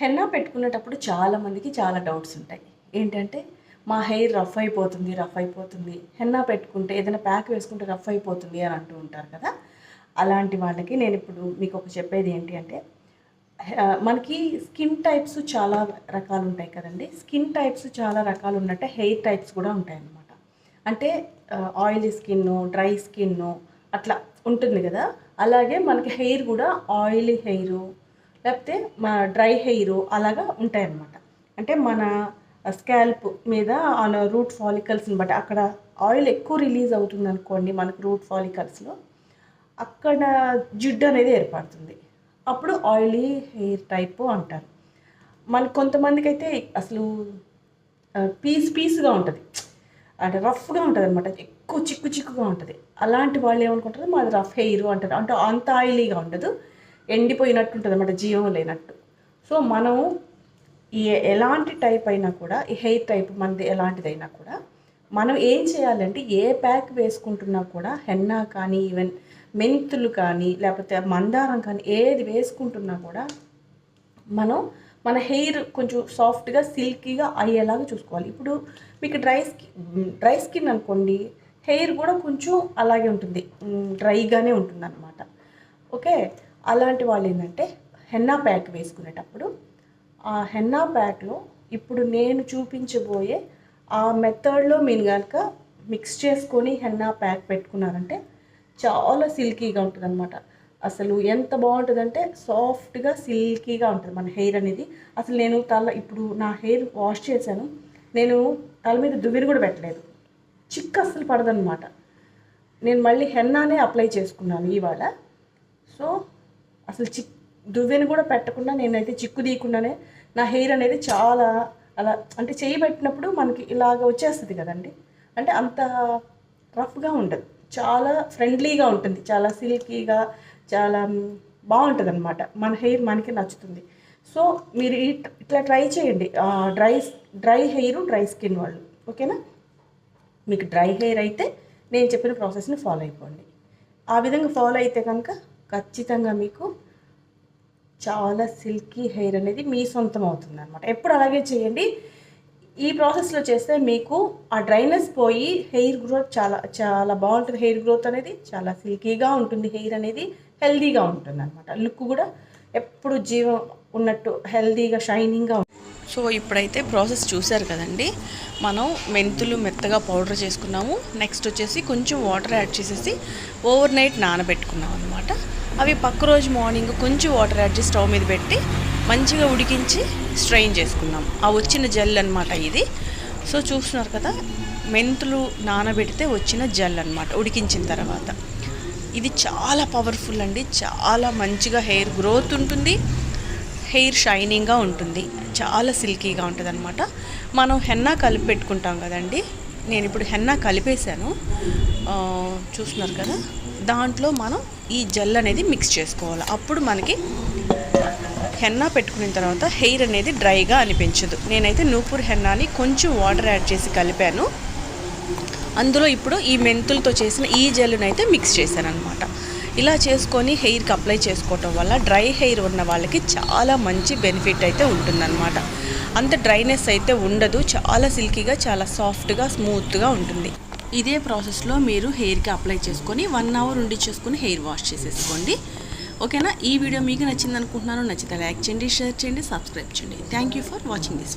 Henna పెట్టుకునేటప్పుడు చాలామందికి చాలా డౌట్స్ ఉంటాయి. ఏంటంటే మా హెయిర్ రఫ్ అయిపోతుంది రఫ్ అయిపోతుంది. హెన్నా పెట్టుకుంటే ఏదైనా ప్యాక్ వేసుకుంటే రఫ్ అయిపోతుంది అని అంటూ ఉంటారు కదా. అలాంటి వాళ్ళకి నేను ఇప్పుడు మీకు ఒక చెప్పేది ఏంటి అంటే మనకి స్కిన్ టైప్స్ చాలా రకాలు ఉంటాయి కదండి. స్కిన్ టైప్స్ చాలా రకాలు ఉన్నట్టే హెయిర్ టైప్స్ కూడా ఉంటాయి అన్నమాట అంటే ఆయిలీ స్కిన్ డ్రై స్కిన్ అట్లా ఉంటుంది కదా. అలాగే మనకి హెయిర్ కూడా ఆయిలీ హెయిర్ లేకపోతే మా డ్రై హెయిర్ అలాగా ఉంటాయన్నమాట. అంటే మన స్కాల్ప్ మీద ఆన్ రూట్ ఫాలికల్స్ని బట్టి అక్కడ ఆయిల్ ఎక్కువ రిలీజ్ అవుతుంది అనుకోండి మనకు రూట్ ఫాలికల్స్లో అక్కడ జిడ్డు అనేది ఏర్పడుతుంది. అప్పుడు ఆయిలీ హెయిర్ టైప్ అంటారు. మన కొంతమందికి అయితే అసలు పీస్ పీస్గా ఉంటుంది. అంటే రఫ్గా ఉంటుంది అనమాట ఎక్కువ చిక్కు చిక్కుగా ఉంటుంది. అలాంటి వాళ్ళు ఏమనుకుంటారు? మాది రఫ్ హెయిర్ అంటారు. అంటే అంత ఆయిలీగా ఉండదు. ఎండిపోయినట్టు ఉంటుంది అనమాట జీవం లేనట్టు. సో మనం ఈ ఎలాంటి టైప్ అయినా కూడా ఈ హెయిర్ టైప్ మనది ఎలాంటిదైనా కూడా మనం ఏం చేయాలంటే ఏ ప్యాక్ వేసుకుంటున్నా కూడా హెన్నా కానీ ఈవెన్ మెంతులు కానీ లేకపోతే మందారం కానీ ఏది వేసుకుంటున్నా కూడా మనం మన హెయిర్ కొంచెం సాఫ్ట్గా సిల్కీగా అయ్యేలాగా చూసుకోవాలి. ఇప్పుడు మీకు డ్రై స్కిన్ డ్రై స్కిన్ అనుకోండి హెయిర్ కూడా కొంచెం అలాగే ఉంటుంది. డ్రైగానే ఉంటుంది అనమాట ఓకే? అలాంటి వాళ్ళు ఏంటంటే హెన్నా ప్యాక్ వేసుకునేటప్పుడు ఆ హెన్నా ప్యాక్లో ఇప్పుడు నేను చూపించబోయే ఆ మెథడ్లో మీరు కనుక మిక్స్ చేసుకొని హెన్నా ప్యాక్ పెట్టుకున్నారంటే చాలా సిల్కీగా ఉంటుంది అనమాట అసలు ఎంత బాగుంటుందంటే సాఫ్ట్గా సిల్కీగా ఉంటుంది మన హెయిర్ అనేది. అసలు నేను తల ఇప్పుడు నా హెయిర్ వాష్ చేశాను. నేను తల మీద దువ్విని కూడా పెట్టలేదు. చిక్కు అస్సలు పడదనమాట నేను మళ్ళీ హెన్నానే అప్లై చేసుకున్నాను ఇవాళ. సో అసలు చిక్ దువ్వెని కూడా పెట్టకుండా నేనైతే చిక్కు తీయకుండానే నా హెయిర్ అనేది చాలా అలా అంటే చేయి పెట్టినప్పుడు మనకి ఇలాగ వచ్చేస్తుంది కదండి. అంటే అంత రఫ్గా ఉండదు. చాలా ఫ్రెండ్లీగా ఉంటుంది. చాలా సిల్కీగా చాలా బాగుంటుంది అనమాట మన హెయిర్ మనకి నచ్చుతుంది. సో మీరు ఇట్లా ట్రై చేయండి. Dry dry hair dry skin వాళ్ళు. ఓకేనా? మీకు డ్రై హెయిర్ అయితే నేను చెప్పిన ప్రాసెస్ని ఫాలో అయిపోండి. ఆ విధంగా ఫాలో అయితే కనుక ఖచ్చితంగా మీకు చాలా సిల్కీ హెయిర్ అనేది మీ సొంతం అవుతుంది అనమాట ఎప్పుడు అలాగే చేయండి. ఈ ప్రాసెస్లో చేస్తే మీకు ఆ డ్రైనెస్ పోయి హెయిర్ గ్రోత్ చాలా చాలా బాగుంటుంది. హెయిర్ గ్రోత్ అనేది చాలా సిల్కీగా ఉంటుంది. హెయిర్ అనేది హెల్దీగా ఉంటుంది అనమాట లుక్ కూడా ఎప్పుడు జీవం ఉన్నట్టు హెల్దీగా షైనింగ్గా సో ఇప్పుడైతే ప్రాసెస్ చూశారు కదండి. మనం మెంతులు మెత్తగా పౌడర్ చేసుకున్నాము. నెక్స్ట్ వచ్చేసి కొంచెం వాటర్ యాడ్ చేసేసి ఓవర్ నైట్ నానబెట్టుకున్నాం అనమాట అవి పక్క రోజు మార్నింగ్ కొంచెం వాటర్ యాడ్ చేసి స్టవ్ మీద పెట్టి మంచిగా ఉడికించి స్ట్రెయిన్ చేసుకున్నాం. ఆ వచ్చిన జెల్ అనమాట ఇది. సో చూస్తున్నారు కదా మెంతులు నానబెడితే వచ్చిన జెల్ అనమాట ఉడికించిన తర్వాత. ఇది చాలా పవర్ఫుల్ అండి. చాలా మంచిగా హెయిర్ గ్రోత్ ఉంటుంది. హెయిర్ షైనింగ్గా ఉంటుంది. చాలా సిల్కీగా ఉంటుంది అనమాట మనం హెన్నా కలిపి పెట్టుకుంటాం కదండి. నేను ఇప్పుడు హెన్నా కలిపేశాను. చూస్తున్నారు కదా దాంట్లో మనం ఈ జెల్ అనేది మిక్స్ చేసుకోవాలి. అప్పుడు మనకి హెన్నా పెట్టుకున్న తర్వాత హెయిర్ అనేది డ్రైగా అనిపించదు. నేనైతే నూపూర్ హెన్నాని కొంచెం వాటర్ యాడ్ చేసి కలిపాను. అందులో ఇప్పుడు ఈ మెంతులతో చేసిన ఈ జెల్నైతే అయితే మిక్స్ చేశాను అనమాట ఇలా చేసుకొని హెయిర్కి అప్లై చేసుకోవటం వల్ల డ్రై హెయిర్ ఉన్న వాళ్ళకి చాలా మంచి బెనిఫిట్ అయితే ఉంటుందన్నమాట. అంత డ్రైనెస్ అయితే ఉండదు. చాలా సిల్కీగా చాలా సాఫ్ట్గా స్మూత్గా ఉంటుంది. ఇదే ప్రాసెస్లో మీరు హెయిర్కి అప్లై చేసుకొని వన్ అవర్ ఉండి చేసుకొని హెయిర్ వాష్ చేసేసుకోండి. ఓకేనా? ఈ వీడియో మీకు నచ్చింది అనుకుంటున్నాను నచ్చితే లైక్ చేయండి షేర్ చేయండి సబ్స్క్రైబ్ చేయండి. Thank you for watching this video